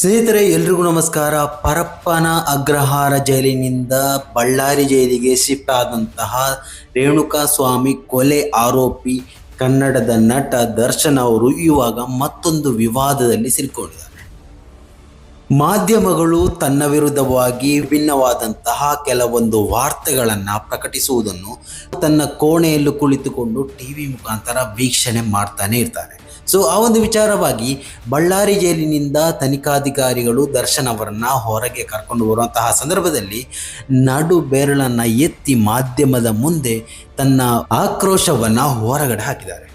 ಸ್ನೇಹಿತರೆ, ಎಲ್ರಿಗೂ ನಮಸ್ಕಾರ. ಪರಪ್ಪನ ಅಗ್ರಹಾರ ಜೈಲಿನಿಂದ ಬಳ್ಳಾರಿ ಜೈಲಿಗೆ ಶಿಫ್ಟ್ ಆದಂತಹ ರೇಣುಕಾ ಸ್ವಾಮಿ ಕೊಲೆ ಆರೋಪಿ, ಕನ್ನಡದ ನಟ ದರ್ಶನ್ ಅವರು ಇವಾಗ ಮತ್ತೊಂದು ವಿವಾದದಲ್ಲಿ ಸಿಲುಕೊಂಡಿದ್ದಾರೆ ಮಾಧ್ಯಮಗಳು ತನ್ನ ವಿರುದ್ಧವಾಗಿ ವಿಭಿನ್ನವಾದಂತಹ ಕೆಲವೊಂದು ವಾರ್ತೆಗಳನ್ನು ಪ್ರಕಟಿಸುವುದನ್ನು ತನ್ನ ಕೋಣೆಯಲ್ಲೂ ಕುಳಿತುಕೊಂಡು ಟಿವಿ ಮುಖಾಂತರ ವೀಕ್ಷಣೆ ಮಾಡ್ತಾನೆ ಇರ್ತಾರೆ. ಸೊ ಆ ಒಂದು ವಿಚಾರವಾಗಿ ಬಳ್ಳಾರಿ ಜೈಲಿನಿಂದ ತನಿಖಾಧಿಕಾರಿಗಳು ದರ್ಶನ್ ಅವರನ್ನು ಹೊರಗೆ ಕರ್ಕೊಂಡು ಬರುವಂತಹ ಸಂದರ್ಭದಲ್ಲಿ ನಡು ಬೆರಳನ್ನು ಎತ್ತಿ ಮಾಧ್ಯಮದ ಮುಂದೆ ತನ್ನ ಆಕ್ರೋಶವನ್ನು ಹೊರಗಡೆ ಹಾಕಿದ್ದಾರೆ.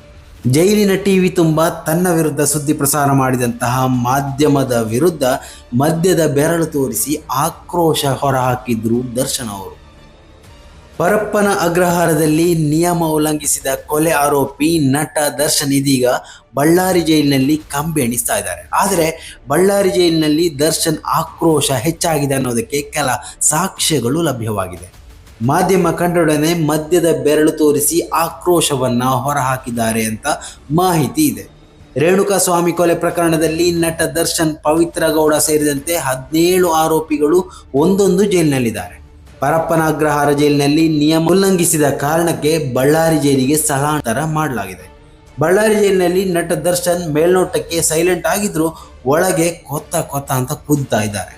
ಜೈಲಿನ ಟಿವಿ ತುಂಬ ತನ್ನ ವಿರುದ್ಧ ಸುದ್ದಿ ಪ್ರಸಾರ ಮಾಡಿದಂತಹ ಮಾಧ್ಯಮದ ವಿರುದ್ಧ ಮದ್ಯದ ಬೆರಳು ತೋರಿಸಿ ಆಕ್ರೋಶ ಹೊರಹಾಕಿದ್ರು ದರ್ಶನ್ ಅವರು. ಪರಪ್ಪನ ಅಗ್ರಹಾರದಲ್ಲಿ ನಿಯಮ ಉಲ್ಲಂಘಿಸಿದ ಕೊಲೆ ಆರೋಪಿ ನಟ ದರ್ಶನ್ ಇದೀಗ ಬಳ್ಳಾರಿ ಜೈಲಿನಲ್ಲಿ ಕಂಬಿ ಎಣಿಸ್ತಾ ಇದ್ದಾರೆ. ಆದರೆ ಬಳ್ಳಾರಿ ಜೈಲಿನಲ್ಲಿ ದರ್ಶನ್ ಆಕ್ರೋಶ ಹೆಚ್ಚಾಗಿದೆ ಅನ್ನೋದಕ್ಕೆ ಕೆಲ ಸಾಕ್ಷ್ಯಗಳು ಲಭ್ಯವಾಗಿದೆ. ಮಾಧ್ಯಮ ಕಂಡೊಡನೆ ಮದ್ಯದ ಬೆರಳು ತೋರಿಸಿ ಆಕ್ರೋಶವನ್ನ ಹೊರಹಾಕಿದ್ದಾರೆ ಅಂತ ಮಾಹಿತಿ ಇದೆ. ರೇಣುಕಾ ಸ್ವಾಮಿ ಕೊಲೆ ಪ್ರಕರಣದಲ್ಲಿ ನಟ ದರ್ಶನ್ ಪವಿತ್ರ ಗೌಡ ಸೇರಿದಂತೆ ಹದಿನೇಳು ಆರೋಪಿಗಳು ಒಂದೊಂದು ಜೈಲಿನಲ್ಲಿದ್ದಾರೆ. ಪರಪ್ಪನ ಅಗ್ರಹಾರ ಜೈಲಿನಲ್ಲಿ ನಿಯಮ ಉಲ್ಲಂಘಿಸಿದ ಕಾರಣಕ್ಕೆ ಬಳ್ಳಾರಿ ಜೈಲಿಗೆ ಸ್ಥಳಾಂತರ ಮಾಡಲಾಗಿದೆ. ಬಳ್ಳಾರಿ ಜೈಲಿನಲ್ಲಿ ನಟ ದರ್ಶನ್ ಮೇಲ್ನೋಟಕ್ಕೆ ಸೈಲೆಂಟ್ ಆಗಿದ್ರು ಒಳಗೆ ಕೊತ್ತ ಕೊತ್ತ ಅಂತ ಕುದ್ತಾ ಇದ್ದಾರೆ.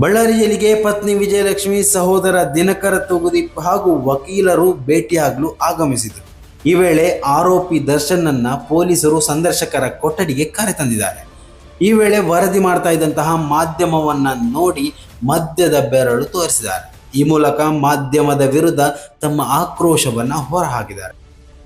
ಬಳ್ಳಾರಿ ಜೈಲಿಗೆ ಪತ್ನಿ ವಿಜಯಲಕ್ಷ್ಮಿ ಸಹೋದರ ದಿನಕರ ತುಗುದೀಪ್ ಹಾಗೂ ವಕೀಲರು ಭೇಟಿಯಾಗಲು ಆಗಮಿಸಿದರು. ಈ ವೇಳೆ ಆರೋಪಿ ದರ್ಶನ್ನನ್ನ ಪೊಲೀಸರು ಸಂದರ್ಶಕರ ಕೊಠಡಿಗೆ ಕರೆತಂದಿದ್ದಾರೆ. ಈ ವೇಳೆ ವರದಿ ಮಾಡ್ತಾ ಇದ್ದಂತಹ ಮಾಧ್ಯಮವನ್ನ ನೋಡಿ ಮದ್ಯದ ಬೆರಳು ತೋರಿಸಿದ್ದಾರೆ. ಈ ಮೂಲಕ ಮಾಧ್ಯಮದ ವಿರುದ್ಧ ತಮ್ಮ ಆಕ್ರೋಶವನ್ನ ಹೊರಹಾಕಿದ್ದಾರೆ.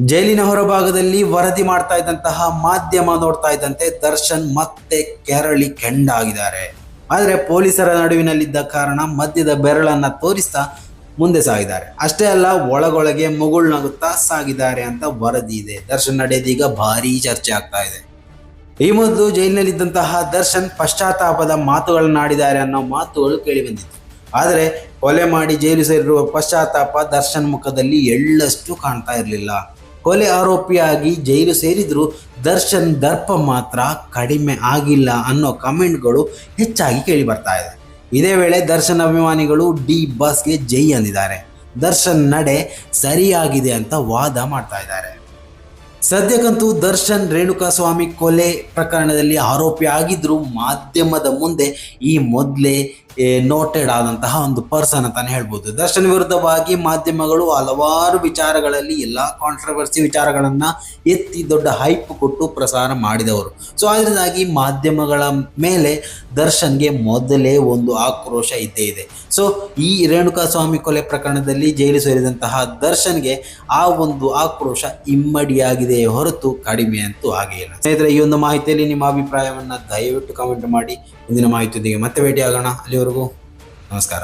ಜೈಲಿನ ಹೊರಭಾಗದಲ್ಲಿ ವರದಿ ಮಾಡ್ತಾ ಇದ್ದಂತಹ ಮಾಧ್ಯಮ ನೋಡ್ತಾ ಇದ್ದಂತೆ ದರ್ಶನ್ ಮತ್ತೆ ಕೆರಳಿ ಕೆಂಡಾಗಿದ್ದಾರೆ. ಆದರೆ ಪೊಲೀಸರ ನಡುವಿನಲ್ಲಿದ್ದ ಕಾರಣ ಮದ್ಯದ ಬೆರಳನ್ನ ತೋರಿಸ್ತಾ ಮುಂದೆ ಸಾಗಿದ್ದಾರೆ. ಅಷ್ಟೇ ಅಲ್ಲ, ಒಳಗೊಳಗೆ ಮುಗುಳ್ನಗುತ್ತಾ ಸಾಗಿದ್ದಾರೆ ಅಂತ ವರದಿ ಇದೆ. ದರ್ಶನ್ ನಡೆದೀಗ ಭಾರಿ ಚರ್ಚೆ ಆಗ್ತಾ ಇದೆ. ಈ ಮೊದಲು ಜೈಲಿನಲ್ಲಿದ್ದಂತಹ ದರ್ಶನ್ ಪಶ್ಚಾತ್ತಾಪದ ಮಾತುಗಳನ್ನಾಡಿದ್ದಾರೆ ಅನ್ನೋ ಮಾತುಗಳು ಕೇಳಿಬಂದಿತ್ತು. ಆದರೆ ಕೊಲೆ ಮಾಡಿ ಜೈಲು ಸೇರಿರುವ ಪಶ್ಚಾತ್ತಾಪ ದರ್ಶನ್ ಮುಖದಲ್ಲಿ ಎಳ್ಳಷ್ಟು ಕಾಣ್ತಾ ಇರಲಿಲ್ಲ. ಕೊಲೆ ಆರೋಪಿಯಾಗಿ ಜೈಲು ಸೇರಿದ್ರು ದರ್ಶನ್ ದರ್ಪ ಮಾತ್ರ ಕಡಿಮೆ ಆಗಿಲ್ಲ ಅನ್ನೋ ಕಮೆಂಟ್ಗಳು ಹೆಚ್ಚಾಗಿ ಕೇಳಿ ಬರ್ತಾ ಇದೆ. ಇದೇ ವೇಳೆ ದರ್ಶನ್ ಅಭಿಮಾನಿಗಳು ಡಿ ಬಸ್ಗೆ ಜೈ ಅಂದಿದ್ದಾರೆ. ದರ್ಶನ್ ನಡೆ ಸರಿಯಾಗಿದೆ ಅಂತ ವಾದ ಮಾಡ್ತಾ ಇದ್ದಾರೆ. ಸದ್ಯಕ್ಕಂತೂ ದರ್ಶನ್ ರೇಣುಕಾ ಸ್ವಾಮಿ ಕೊಲೆ ಪ್ರಕರಣದಲ್ಲಿ ಆರೋಪಿ ಆಗಿದ್ರು. ಮಾಧ್ಯಮದ ಮುಂದೆ ಈ ಮೊದಲೇ ನೋಟೆಡ್ ಆದಂತಹ ಒಂದು ಪರ್ಸನ್ ಅಂತಾನೆ ಹೇಳ್ಬೋದು. ದರ್ಶನ್ ವಿರುದ್ಧವಾಗಿ ಮಾಧ್ಯಮಗಳು ಹಲವಾರು ವಿಚಾರಗಳಲ್ಲಿ, ಎಲ್ಲ ಕಾಂಟ್ರವರ್ಸಿ ವಿಚಾರಗಳನ್ನು ಎತ್ತಿ ದೊಡ್ಡ ಹೈಪ್ ಕೊಟ್ಟು ಪ್ರಸಾರ ಮಾಡಿದವರು. ಸೊ ಅದರಿಂದಾಗಿ ಮಾಧ್ಯಮಗಳ ಮೇಲೆ ದರ್ಶನ್ಗೆ ಮೊದಲೇ ಒಂದು ಆಕ್ರೋಶ ಇದ್ದೇ ಇದೆ. ಸೊ ಈ ರೇಣುಕಾ ಸ್ವಾಮಿ ಕೊಲೆ ಪ್ರಕರಣದಲ್ಲಿ ಜೈಲು ಸೇರಿದಂತಹ ದರ್ಶನ್ಗೆ ಆ ಒಂದು ಆಕ್ರೋಶ ಇಮ್ಮಡಿಯಾಗಿದೆ. ಹೊರತು ಕಡಿಮೆ ಅಂತೂ ಆಗೇ ಇಲ್ಲ. ಸ್ನೇಹಿತರೆ, ಈ ಒಂದು ಮಾಹಿತಿಯಲ್ಲಿ ನಿಮ್ಮ ಅಭಿಪ್ರಾಯವನ್ನು ದಯವಿಟ್ಟು ಕಮೆಂಟ್ ಮಾಡಿ. ಮುಂದಿನ ಮಾಹಿತಿಯೊಂದಿಗೆ ಮತ್ತೆ ಭೇಟಿಯಾಗೋಣ. ಅಲ್ಲಿವರೆಗೂ ನಮಸ್ಕಾರ.